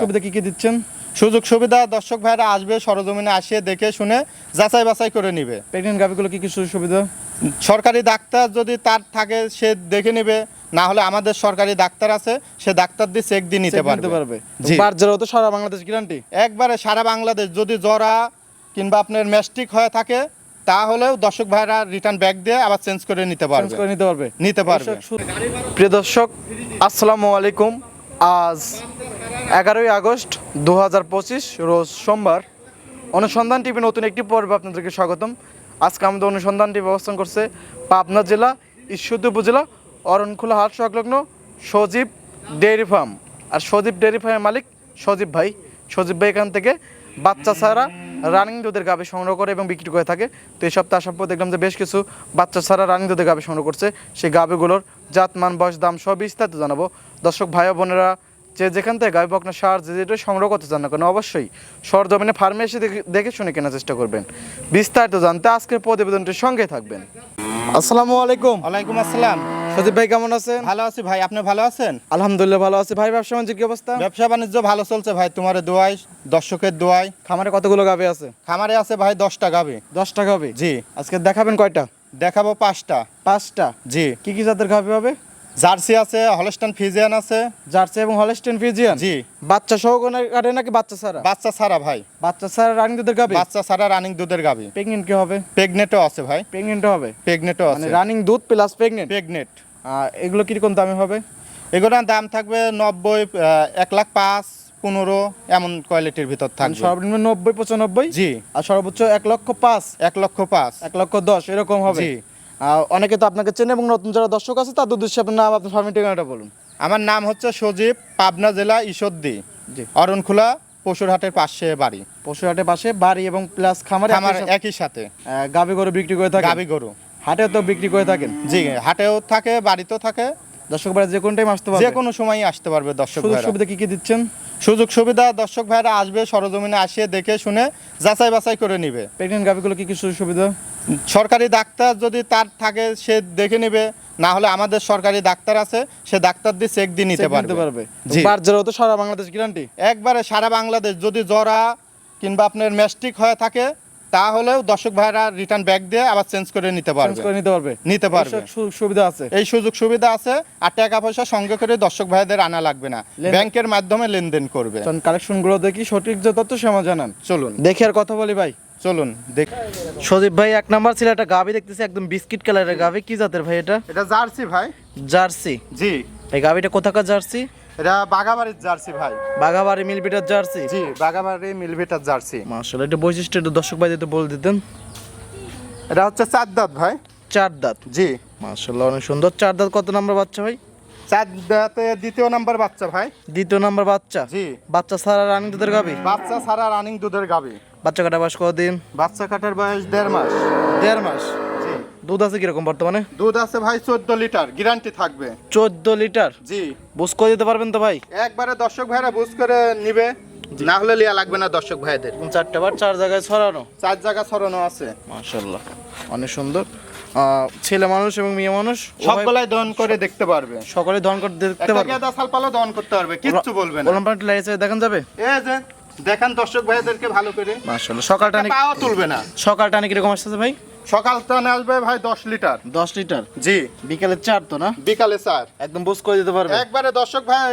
সুবিধা কি কি দিচ্ছেন? সুযোগ সুবিধা দর্শক ভাইরা আসবে সরজমিনে আসিয়ে দেখে শুনে যাচাই বাছাই করে নিবে। প্রেগনেন্ট গাভিগুলো কি কি সুযোগ সুবিধা? সরকারি ডাক্তার যদি তার থাকে সে দেখে নেবে। না হলে আমাদের সরকারি ডাক্তার আছে সে ডাক্তার দিয়ে চেক দিয়ে নিতে পারবে। পারবে। জি। বার্জারও তো সারা বাংলাদেশ গ্যারান্টি একবারে সারা বাংলাদেশ যদি জরা কিংবা আপনার ম্যাস্টিক হয়ে থাকে তাহলেও দর্শক ভাইরা রিটার্ন ব্যাক দিয়ে আবার চেঞ্জ করে নিতে চেঞ্জ পারবে করে নিতে পারবে। নিতে পারবে। প্রিয় দর্শক আসসালামু আলাইকুম। আজ এগারোই আগস্ট দু হাজার পঁচিশ, রোজ সোমবার। অনুসন্ধান টিভি নতুন একটি পর্বে আপনাদেরকে স্বাগতম। আজকে আমাদের অনুসন্ধান টিভি অবস্থান করছে পাবনা জেলা, ঈশ্বরদী উপজেলা অরণখোলা হাট সংলগ্ন সজীব ডেয়ারি ফার্ম। আর সজীব ডেয়ারি ফার্মের মালিক সজীব ভাই। সজীব ভাই এখান থেকে বাচ্চা ছাড়া রানিং দুধের গাভী সংগ্রহ করে এবং বিক্রি করে থাকে। তো এই সপ্তাহে আসার পর দেখলাম যে বেশ কিছু বাচ্চা ছাড়া রানিং দুধের গাভী সংগ্রহ করছে। সেই গাভীগুলোর জাত মান বয়স, দাম সব বিস্তারিত জানাব। দর্শক, ভাই বোনেরা যে যেখান থেকে গাভী বকনা সার যে যেটা সংগ্রহ করতে চান না কেন অবশ্যই সরজমিনে ফার্মে এসে দেখে- দেখে শুনে কেনার চেষ্টা করবেন। বিস্তারিত জানতে আজকের প্রতিবেদনটির সঙ্গে থাকবেন। আসসালামু আলাইকুম। ওয়ালাইকুম আসসালাম। সজীব ভাই কেমন আছেন? ভালো আছি ভাই আপনি ভালো আছেন? আলহামদুলিল্লাহ ভালো আছি। ভাই ব্যবসা বাণিজ্য কি অবস্থা? ব্যবসা বাণিজ্য ভালো চলছে ভাই তোমার দোয়াই দর্শকের দোয়াই। খামারে কতগুলো গাবে আছে? খামারে আছে ভাই দশটা গাবে দশটা গাবে জি। আজকে দেখাবেন কয়টা? দেখাবো পাঁচটা। পাঁচটা? জি। কি কি জাতের গাবে হবে? জার্সি আছে হলস্টান ফিজিয়ান আছে। জার্সি এবং হলস্টেন ফিজিয়ান? জি। বাচ্চা সহ কাটে নাকি বাচ্চা ছাড়া? বাচ্চা ছাড়া ভাই। বাচ্চা ছাড়া রানিং দুধের গাভী বাচ্চা ছাড়া রানিং দুধের গাবি। প্রেগনেন্ট কি হবে? প্রেগনেটও আছে ভাই। প্রেগনেন্ট হবে? প্রেগনেটও মানে আছে। রানিং দুধ প্লাস প্রেগনেন্ট প্রেগনেট এগুলো কীরকম দামে হবে? এগুলোর দাম থাকবে নব্বই এক লাখ পাঁচ পনেরো এমন কোয়ালিটির ভিতর মানে থাকবে। সর্বনিম্ন নব্বই পঁচানব্বই? জি। আর সর্বোচ্চ এক লক্ষ পাঁচ? এক লক্ষ পাঁচ। এক লক্ষ দশ এরকম হবে? জি। অনেকে তো আপনাকে চেনে এবং নতুন যারা দর্শক আছে তাদের উদ্দেশ্যে আপনার নাম আপনার ফার্মের ঠিকানাটা বলুন। আমার নাম হচ্ছে সজীব পাবনা জেলা ঈশ্বরদী জি। অরণখোলা পশুরহাটের পাশে বাড়ি। পশুহাটের পাশে বাড়ি এবং প্লাস খামারে আমার একই সাথে। গাভী গরু বিক্রি করে থাকে গাবি গরু। হাটে তো বিক্রি করে থাকেন? জি হাটেও থাকে বাড়িতেও থাকে। দর্শক ভাই যে কোন টাইম আসতে যে পারবে। কোনো সময় আসতে পারবে দর্শক সুযোগ সুবিধা কি কি দিচ্ছেন? সুযোগ সুবিধা দর্শক ভাইরা আসবে সরজমিনে আসিয়ে দেখে শুনে যাচাই বাছাই করে নিবে। প্রেগনেন্ট গাভীগুলো কি কি সুযোগ সুবিধা? সরকারি ডাক্তার যদি তার থাকে সে দেখে নেবে। না হলে আমাদের সরকারি ডাক্তার আছে সে ডাক্তার দিয়ে চেক দিয়ে নিতে পারবে। বার্জারও তো সারা বাংলাদেশ গ্যারান্টি একবারে সারা বাংলাদেশ যদি জরা কিংবা আপনার ম্যাস্টিক হয়ে থাকে তাহলেও দর্শক ভাইরা রিটার্ন ব্যাক দিয়ে আবার চেঞ্জ করে নিতে চেঞ্জ পারবে। করে নিতে পারবে। নিতে পারবে। সুযোগ সুবিধা আছে। এই সুযোগ সুবিধা আছে আর টাকা পয়সা সঙ্গে করে দর্শক ভাইদের আনা লাগবে না। ব্যাংকের মাধ্যমে লেনদেন করবে। কালেকশনগুলো দেখি সঠিক যে তথ্য সেমা জানান। চলুন। দেখি আর কথা বলি ভাই। চলুন দেখ সদীপ ভাই এক নাম্বার ছিল একটা গাভি দেখতেছি একদম বিস্কিট কালারের গাভি। কি জাতের ভাই এটা? এটা জার্সি ভাই। জার্সি। জি। এই গাভিটা কোথাকার জার্সি? এটা বাগাবাড়ির জার্সি ভাই। বাঘাবাড়ি মিলবিটার জার্সি? জি বাগাবাড়ি মিলভিটার জার্সি। মাশাআল্লাহ এটা বৈশিষ্ট্য একটু দর্শক ভাই দিতে বলে দিতেন। এটা হচ্ছে চার দাঁত ভাই। চার দাঁত? জি। মাশাআল্লাহ অনেক সুন্দর। চার দাঁত কত নাম্বার বাচ্চা ভাই? চার দাঁতে দ্বিতীয় নাম্বার বাচ্চা ভাই। দ্বিতীয় নাম্বার বাচ্চা? জি। বাচ্চা সারা রানিং দুধের গাভি বাচ্চা ছাড়া রানিং দুধের গাবি। বাচ্চা কাটা বাস কদিন বাচ্চা কাটার বয়স দেড় মাস। দেড় মাস? দুধ আছে কীরকম বর্তমানে? দুধ আছে ভাই চোদ্দ লিটার গ্যারান্টি থাকবে। চোদ্দ লিটার? জি। বুঝ করে দিতে পারবেন তো ভাই? একবারে দর্শক ভাইরা বুঝ করে নিবে না হলে লিয়া লাগবে না দর্শক ভাইদের। চারটা বার চার জায়গায় ছড়ানো? চার জায়গা ছড়ানো আছে। মাশাল্লাহ অনেক সুন্দর। ছেলে মানুষ এবং মেয়ে মানুষ সবগুলাই দহন করে দেখতে পারবে। সকলে দহন করে দেখতে পারবে। গেদা সাল পালো দহন করতে পারবে কিচ্ছু বলবে না। ওলাম পাল্টি লাইসে দেখান যাবে? এই যে দেখান দর্শক ভাইদেরকে ভালো করে। মাশাল্লাহ সকালটা নাকি পাও তুলবে না। সকালটা নাকি কীরকম আসতেছে ভাই? সকাল টানে আসবে ভাই দশ লিটার। দশ লিটার? জি। বিকালে চার তো না? বিকালে চার। একদম বুঝ করে দিতে পারবে। একবারে দর্শক ভাই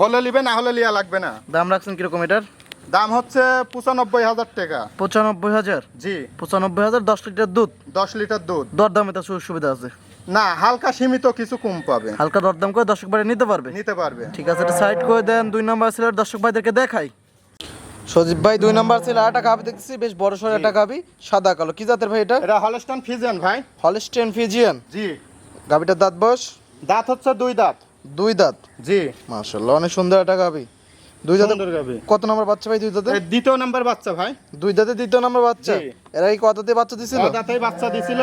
হলে নিবে না হলে লিয়া লাগবে না। দাম রাখছেন কীরকম এটার? দাম হচ্ছে পঁচানব্বই হাজার টাকা। পঁচানব্বই হাজার? জি। পঁচানব্বই হাজার দশ লিটার দুধ? দশ লিটার দুধ। দরদামে তার সুযোগ সুবিধা আছে। না হালকা সীমিত কিছু কম পাবে। হালকা দরদাম করে দর্শক বাড়ি নিতে পারবে। নিতে পারবে। ঠিক আছে এটা সাইড করে দেন দুই নম্বর ছেলের দর্শক ভাইদেরকে দেখাই। সজীব ভাই দুই নম্বর ছেলে আটা গাবি দেখতেছি বেশ বড় সড় একটা গাবি সাদা কালো। কি জাতের ভাই এটা? এটা হলস্টান ফিজিয়ান ভাই। হলিস্টেন ফিজিয়ান জি। গাবিটার দাঁত বয়স? দাঁত হচ্ছে দুই দাঁত। দুই দাঁত? জি। মাশাল্লাহ অনেক সুন্দর একটা গাবি দুই দাঁতে। কত নম্বর বাচ্চা ভাই দুই দাঁতে? দ্বিতীয় নাম্বার বাচ্চা ভাই। দুই দাঁতে দ্বিতীয় নাম্বার বাচ্চা। এরা কি কত দিয়ে বাচ্চা দিছিল? দাঁতেই বাচ্চা দিছিল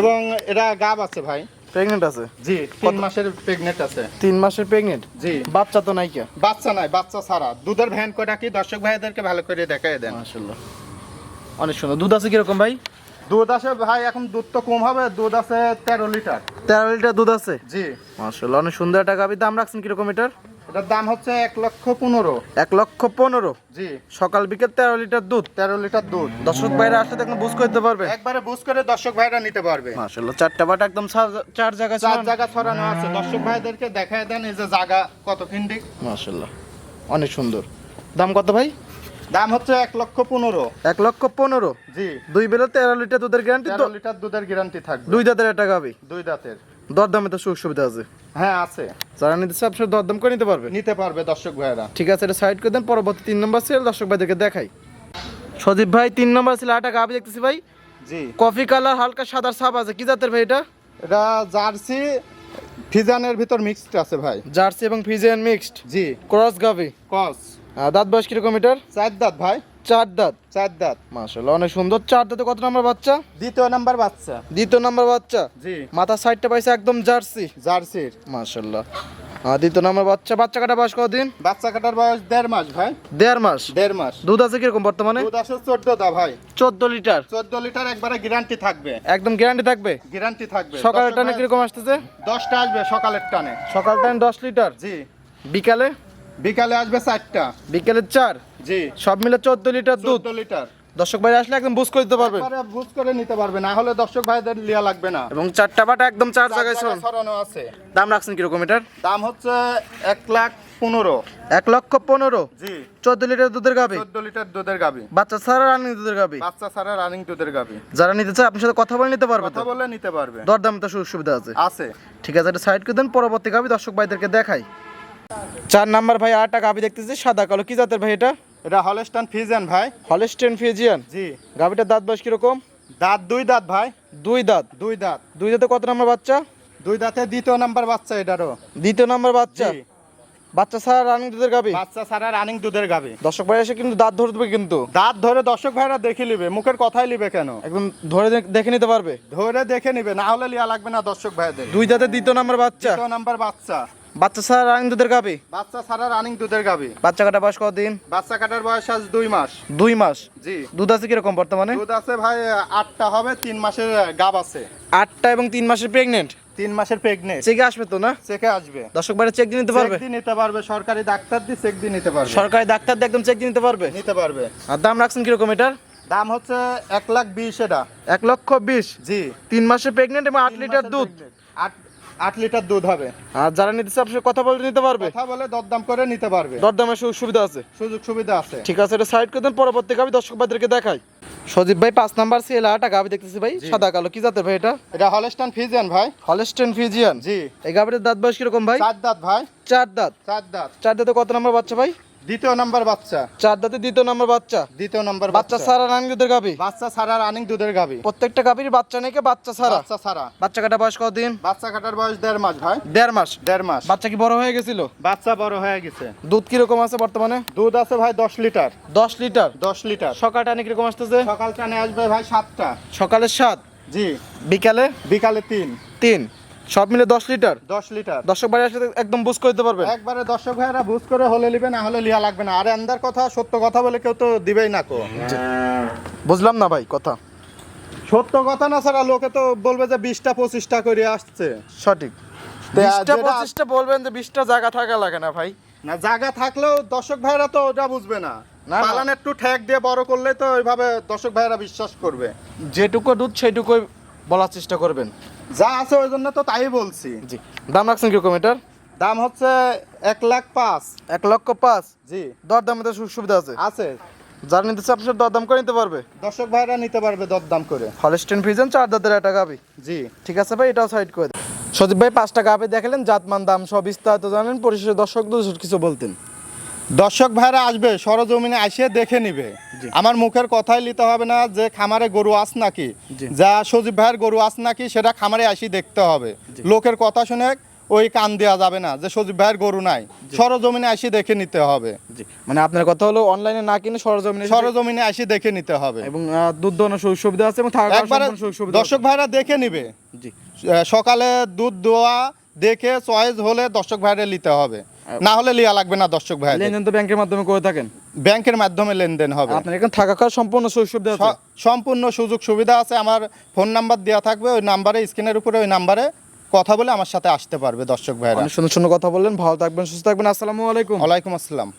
এবং এটা গাব আছে ভাই। প্রেগনেন্ট আছে? জি তিন মাসের প্রেগনেন্ট আছে। তিন মাসের প্রেগনেন্ট জি। বাচ্চা তো নাই কে? বাচ্চা নাই বাচ্চা ছাড়া। দুধের ভ্যান করে কি? দর্শক ভাইদেরকে ভালো করে দেখাই দেন। মাশাল্লাহ অনেক সুন্দর। দুধ আছে কীরকম ভাই? দুধ আছে ভাই এখন দুধ তো কম হবে। দুধ আছে তেরো লিটার। তেরো লিটার দুধ আছে? জি। মাশাল্লাহ অনেক সুন্দর একটা গাবি দাম রাখছেন কীরকম এটার? এটার দাম হচ্ছে এক লক্ষ পনেরো। এক লক্ষ পনেরো? জি। সকাল বিকেল তেরো লিটার দুধ? তেরো লিটার দুধ। দর্শক ভাইরা আসলে দেখুন বুঝ করতে পারবে। একবারে বুঝ করে দর্শক ভাইরা নিতে পারবে। মাশাল্লাহ চারটা বাট একদম চার- জায়গায় চার জায়গা ছড়ানো। আছে। দর্শক ভাইদেরকে দেখায় দেন এই যে জায়গা কত খিন্ডি মাশাল্লাহ অনেক সুন্দর। দাম কত ভাই? দাম হচ্ছে এক লক্ষ পনেরো। এক লক্ষ পনেরো? জি। দুই বেলা তেরো লিটার দুধের গ্যারান্টি তেরো লিটার দুধের গ্যারান্টি থাকবে। দুই দাঁতের একটা গাবি। দুই দাঁতের। দরদামে তো সুযোগ সুবিধা আছে। হ্যাঁ আছে। যারা নিতে চায় আপনার দরদাম করে নিতে পারবে। নিতে পারবে দর্শক ভাইরা ঠিক আছে এটা সাইড করে দেন পরবর্তী তিন নম্বর সিরিয়াল দর্শক ভাইদেরকে দেখাই। সজীব ভাই তিন নম্বর ছিল আটা গাবি দেখতেছি ভাই। জি। কফি কালার হালকা সাদার সাপ আছে। কি জাতের ভাই এটা? এটা জার্সি ফিজানের ভিতর মিক্সড আছে ভাই। জার্সি এবং ফিজিয়ান মিক্সড জি। ক্রস গাবি। কস দাঁত বয়স কীরকম এটার? চার দাঁত ভাই। চার দাঁত। চার দাঁত। মাশাল্লাহ অনেক সুন্দর। চার দাঁতে কত নম্বর বাচ্চা? দ্বিতীয় নাম্বার বাচ্চা। দ্বিতীয় নম্বর বাচ্চা? জি। মাথার সাইডটা পাইছে একদম জার্সি। জার্সির। মাশাল্লাহ আহ, দ্বিতীয় নম্বর বাচ্চা? বাচ্চা কাটা বয়স কতদিন? বাচ্চা কাটার বয়স দেড় মাস ভাই। দেড় মাস? দেড় মাস। দুধ আছে কীরকম বর্তমানে? দুধ আসে চোদ্দ দা ভাই। চোদ্দ লিটার। চোদ্দ লিটার একবারে গ্যারান্টি থাকবে। একদম গ্যারান্টি থাকবে? গ্যারান্টি থাকবে। সকালের টানে কীরকম আসতেছে? দশটা আসবে সকালের টানে। সকাল টাইম দশ লিটার? জি। বিকালে? বিকালে আসবে চারটা। বিকেলে চার? জি। সব মিলে চোদ্দ লিটার দুধ। লিটার। দর্শক ভাই আসলে একদম বুঝ করে দিতে পারবেন। একবারে বুঝ করে নিতে পারবে না হলে দর্শক ভাইদের লিয়া লাগবে না। এবং চারটা বাটা একদম চার জায়গায় ছড়ানো আছে। দাম রাখছেন কীরকম এটার? দাম হচ্ছে এক লাখ পনেরো। এক লক্ষ পনেরো? জি। চোদ্দ লিটার দুধের গাবে? চোদ্দ লিটার দুধের গাবি। বাচ্চা ছাড়া রানি দুধের গাবে? বাচ্চা ছাড়া রানিং দুধের গাবি। যারা নিতে চায় আপনার সাথে কথা বলে নিতে পারবে কথা বলে নিতে পারবে। দরদাম তো সুযোগ সুবিধা আছে। আছে। ঠিক আছে এটা সাইড করে দেন পরবর্তী গাবি দর্শক ভাইদেরকে দেখাই। চার নাম্বার ভাই আটটা গাবি দেখতেছি সাদা কালো। কি জাতের ভাই এটা? এটা হলস্টান ফিজেন ভাই। হলস্টেন ফিজিয়ান জি। গাবিটার দাঁত বয়স কীরকম? দাঁত দুই দাঁত ভাই। দুই দাঁত? দুই দাঁত। দুই দাঁতে কত নাম্বার বাচ্চা? দুই দাঁতে দ্বিতীয় নাম্বার বাচ্চা এটারও। দ্বিতীয় নাম্বার বাচ্চা? বাচ্চা ছাড়া রানিং দুধের গাবি বাচ্চা ছাড়া রানিং দুধের গাবি দর্শক ভাই এসে কিন্তু দাঁত ধরে দেবে কিন্তু। দাঁত ধরে দর্শক ভাইরা দেখে নিবে মুখের কথাই নিবে কেন? একদম ধরে দেখে নিতে পারবে। ধরে দেখে নিবে না হলে লিয়া লাগবে না দর্শক ভাইদের। দুই দাঁতে দ্বিতীয় নাম্বার বাচ্চা। দ্বিতীয় নাম্বার বাচ্চা। বাচ্চা ছাড়া রানিং দুধের গাবি? বাচ্চা ছাড়া রানিং দুধের গাবি। বাচ্চা কাটা বয়স কতদিন? বাচ্চা কাটার বয়স আজ দুই মাস। দুই মাস? জি। দুধ আছে কীরকম বর্তমানে? দুধ আছে ভাই আটটা হবে তিন মাসের গাব আছে। আটটা এবং তিন মাসের প্রেগনেন্ট তিন মাসের প্রেগনেন্ট চেকে আসবে তো না? চেকে আসবে। দর্শক বাইরে চেক দিয়ে নিতে পারবে? চেক দিয়ে নিতে পারবে সরকারি ডাক্তার দিয়ে চেক দিয়ে নিতে পারবে। সরকারি ডাক্তার দিয়ে একদম চেক দিয়ে নিতে পারবে? নিতে পারবে। আর দাম রাখছেন কীরকম এটার? দাম হচ্ছে এক লাখ বিশ এটা। এক লক্ষ বিশ? জি। তিন মাসের প্রেগনেন্ট এবং আট লিটার দুধ। আট লিটার দুধ হবে। আর যারা নিতে চায় আপনি কথা বলে নিতে পারবে? কথা বলে দরদাম করে নিতে পারবে। দরদামের সুযোগ সুবিধা আছে? সুযোগ সুবিধা আছে। ঠিক আছে এটা সাইড করে দেন পরবর্তী গাবি দর্শক ভাইদেরকে দেখাই। সজীব ভাই পাঁচ নাম্বার সিএল আটা গাবি দেখতেছি ভাই সাদা কালো কি জাতের ভাই এটা? এটা হলস্টান ফিজিয়ান ভাই। হলস্টেন ফিজিয়ান জি। এই গাবিটার দাঁত বয়স কীরকম ভাই? চার দাঁত ভাই। চার দাঁত? চার দাঁত। চার দাঁতে কত নাম্বার বাচ্চা ভাই? দ্বিতীয় নাম্বার বাচ্চা। চার দাঁতে দ্বিতীয় নাম্বার বাচ্চা। দ্বিতীয় নাম্বার বাচ্চা ছাড়া রানি দুধের গাবি বাচ্চা ছাড়া রানিং দুধের গাবি প্রত্যেকটা গাবির বাচ্চা নেই বাচ্চা ছাড়া? বাচ্চা ছাড়া। বাচ্চা কাটা বয়স কতদিন? বাচ্চা কাটার বয়স দেড় মাস ভাই। দেড় মাস? দেড় মাস। বাচ্চা কি বড় হয়ে গেছিল? বাচ্চা বড় হয়ে গেছে। দুধ কীরকম আছে বর্তমানে? দুধ আছে ভাই দশ লিটার। দশ লিটার? দশ লিটার। সকাল টানে কীরকম আসতেছে? সকাল টানে আসবে ভাই সাতটা। সকালে সাত? জি। বিকালে? বিকালে তিন। তিন। সব মিলে দশ লিটার? দশ লিটার। দর্শক বাড়ি আসলে একদম বুঝ করতে পারবে একবারে দর্শক ভাইরা বুঝ করে হলে নিবে না হলে লিয়া লাগবে না। আরে আন্দার কথা সত্য কথা বলে কেউ তো দিবেই না কো। বুঝলাম না ভাই কথা। সত্য কথা না ছাড়া লোকে তো বলবে যে বিশটা পঁচিশটা করে আসছে। সঠিক। বিশটা পঁচিশটা বলবেন যে বিশটা জায়গা থাকা লাগে না ভাই। না জায়গা থাকলেও দর্শক ভাইরা তো ওটা বুঝবে না। না। পালান একটু ঠেক দিয়ে বড় করলে তো ওইভাবে দর্শক ভাইরা বিশ্বাস করবে। যেটুকু দুধ সেইটুকুই বলার চেষ্টা করবেন। যা আছে ওই জন্য তো তাই বলছি। জি। দাম রাখছেন কীরকম এটার? দাম হচ্ছে এক লাখ পাঁচ। এক লক্ষ পাঁচ? জি। দর দামে তো সুযোগ সুবিধা আছে। আছে। যারা নিতে চায় আপনার দর দাম করে নিতে পারবে। দর্শক ভাইরা নিতে পারবে দরদাম করে। হলস্টেন ফিজন চার দাঁতের একটা গাবি। জি। ঠিক আছে ভাই এটাও সাইড করে দেন। সজীব ভাই পাঁচটা গাবি দেখালেন জাতমান দাম সব বিস্তারিত জানেন পরিশেষে দর্শক কিছু বলতেন। দর্শক ভাইরা আসবে সরজমিনে আসে দেখে নিবে। আমার মুখের কথাই নিতে হবে না যে খামারে গরু আস নাকি। যা সজীব ভাইয়ের গরু আস নাকি সেটা খামারে আসি দেখতে হবে। লোকের কথা শুনে ওই কান দেওয়া যাবে না যে সজীব ভাইয়ের গরু নাই। সরজমিনে আসি দেখে নিতে হবে। মানে আপনার কথা হলো অনলাইনে না কিনে সরজমিনে সরজমিনে আসি দেখে নিতে হবে। এবং দুধ দোয়ানোর সুযোগ সুবিধা আছে এবং দর্শক ভাইরা দেখে নিবে। সকালে দুধ দোয়া দেখে চয়েস হলে দর্শক ভাইরা নিতে হবে। না হলে লিয়া লাগবে না দর্শক ভাই লেনদেন তো ব্যাংকের মাধ্যমে করে থাকেন? ব্যাংকের মাধ্যমে লেনদেন হবে। আপনার এখানে থাকা খাওয়া সম্পূর্ণ সুযোগ সুবিধা আছে সম্পূর্ণ সুযোগ সুবিধা আছে। আমার ফোন নাম্বার দেওয়া থাকবে ওই নাম্বারে স্ক্রিনের উপরে ওই নাম্বারে কথা বলে আমার সাথে আসতে পারবে দর্শক ভাইরা। সুন্দর সুন্দর কথা বললেন। ভালো থাকবেন সুস্থ থাকবেন। আসসালামু আলাইকুম। ওয়ালাইকুম আসসালাম।